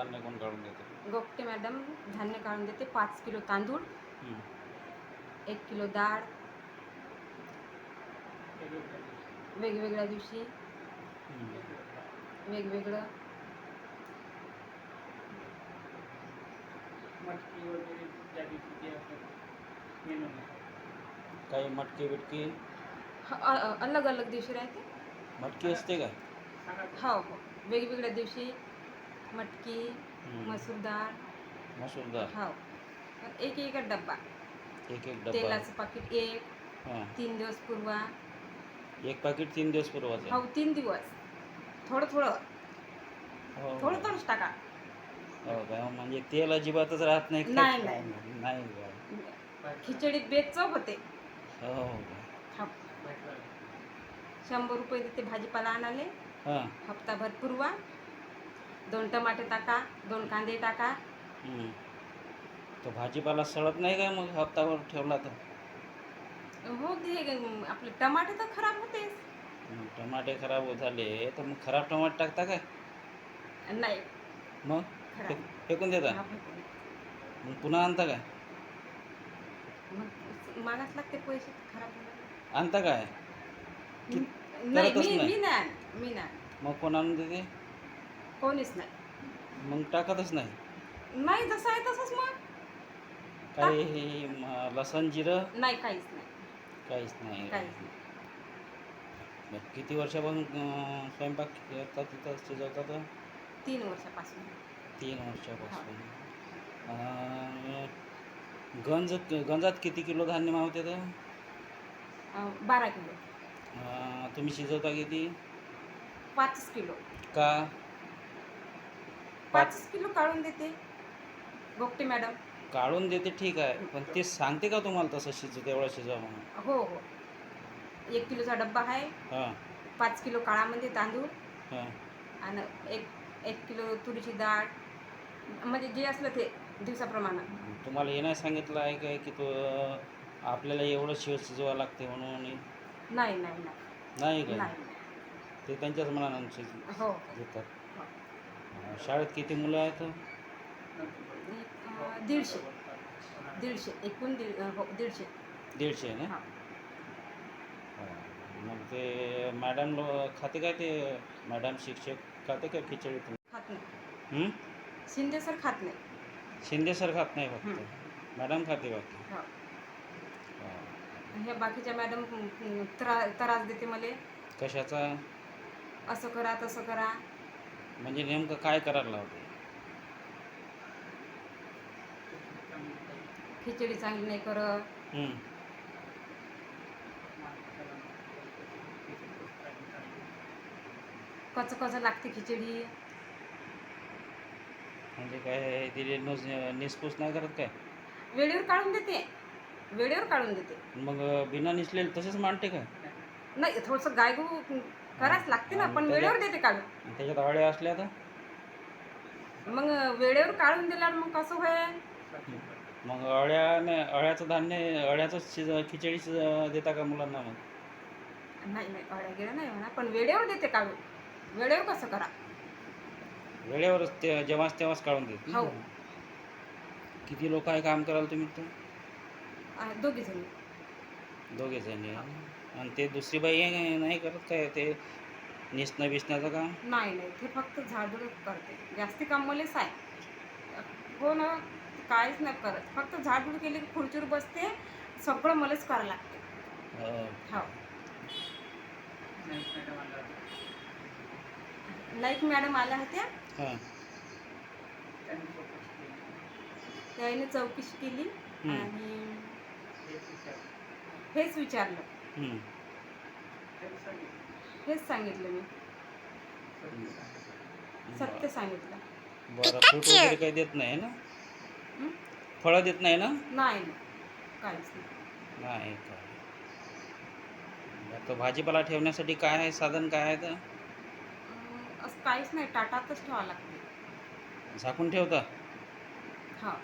धान्य कोण काढून देते? गोपटे मॅडम धान्य काढून देते. पाच किलो तांदूळ हं. एक किलो डाळ वेगवेगळ्या दिवशी हं. वेगवेगळं. मटकी वगैरे त्या दिवशी जे असं मेनू काही मटकी बिटकी? ह- अलग अलग दिवशी राहते. मटकी असते का हो हो. वेगवेगळ्या दिवशी मटकी. मसूर डाळ मसूर डाळ हो. एक एक डब्बा. एक एक डब्बा. तेलाचं पाकिट एक तीन दिवस पूर्वा. एक पाकिट तीन दिवस पूर्वाचं हो तीन दिवस. थोडं थोडं. हो. थोडं थोडंच टाका. हो का? म्हणजे तेल अजिबातच राहत नाही? नाही, नाही. खिचडीत बेचव होते. हो हो. शंभर रुपये देते भाजीपाला आणाले. हप्ताभर पुरवा. दोन टमाटे टाका दोन कांदे टाका. तो भाजीपाला सडत नाही का मग हप्ताभर ठेवला तर? हो ते आपले टमाटे तर खराब होतेच टमाटे खराब झाले तर मग खराब टमाटे टाकता काय? नाही. मग? खराब. फेकून देता? खराब होते. मग पुन्हा आणता काय? मग मागास लागते पैसे खराब. आणता काय? कि- नाही करतच मी नाही. मी नाही मी नाही मग कोण आणून देते? कोणीच नाही. मग टाकतच नाही. नाही जसं आहे तसंच मग. काही हे म- लसण जिरं? नाही काहीच नाही. काहीच नाही. काहीच नाही. मग किती वर्षापासून अं, स्वयंपाक करता तिथं शिजवता तर तीन वर्षापासून. तीन वर्षापासून. अं, गंज गंजात किती किलो धान्य मावते तर अं, बारा किलो. अं, तुम्ही शिजवता किती? पाच किलो. का? पाच किलो काढून देते. गोपटे मॅडम. काढून देते ठीक आहे. पण ते सांगते का तुम्हाला तसं शिजव तेवढं शिजवा म्हणून? हो हो. एक किलोचा डब्बा आहे. हां. पाच किलो काळामध्ये तांदूळ. हां. आणि एक एक किलो तुरीची डाळ. म्हणजे जे असलं ते दिवसाप्रमाणे. तुम्हाला हे नाही सांगितलं आहे काय की तो आपल्याला एवढं शिव शिजवावं लागते म्हणून? नाही नाही नाही. नाही काय नाही. ते त्यांच्याच मनानं शिज हो. देतात. शाळेत किती मुलं आहेत? दीडशे. दीडशे. एकूण दीड हो दीडशे. दीडशे ना? हा. हां. मग ते मॅडम लो खाते काय ते? मॅडम शिक्षक खाते का खिचडी तुम्ही? खात नाही. हं? शिंदे सर खात नाही. शिंदे सर खात नाही फक्त. मॅडम खाते बाकी हो. हां. बाकीच्या मॅडम त्रा त्रास देते मला. कशाचा? असं करा तसं करा. म्हणजे नेमकं काय करायला लावते? खिचडी चांगली नाही करत. हं. कच कच लागते खिचडी. म्हणजे काय तिथे नुस निसपूस नाही करत काय? वेळेवर काढून देते. वेळेवर काढून देते. मग बिना निसलेलं तसेच मांडते काय नाही थोडंसं गायगू करावंच लागते ना पण वेळेवर देते काढून. त्याच्यात अळ्या असल्या तर? मग वेळेवर काढून दिल्यावर मग कसं होईल? मग अळ्याने अळ्याचं धान्य अळ्याचं शिज खिचडी शिज देता का मुलांना मग? नाही नाही अड्या गिड्या नाही म्हणा पण वेळेवर देते काढून. वेळेवर कसं करा? वेळेवरच ते जेव्हाच तेव्हाच काढून देत. हो. किती लोक आहे काम कराल तुम्ही तर दोघी जणी. दोघे जण आणि ते दुसरी बाई आहे नाही करत काय ते निसणं बिसण्याचं काम? नाही नाही. ते फक्त झाडझुड करते. जास्ती काम मलाच आहे. हो ना काहीच नाही करत. फक्त झाडझुड केली की खुर्चीवर बसते. सगळं मलाच करावं लागते. हो. नाही मॅडम आल्या होत्या? हां. त्यांनी चौकशी केली. त्याने चौकशी केली. हम्म. आणि हेच विचारलं. हेच हं. सांगितलं. हेच सांगितलं मी. सत्य सांगितलं. बरं फ्रूट वगैरे काही देत नाही ना? हं? फळं देत नाही ना? नाही नाही. काहीच नाही. नाही का? भाजीपाला ठेवण्यासाठी काय आहे साधन काय आहे तर? अं, असं काहीच नाही टाटातच ठेवावं लागते. झाकून ठेवता? हा.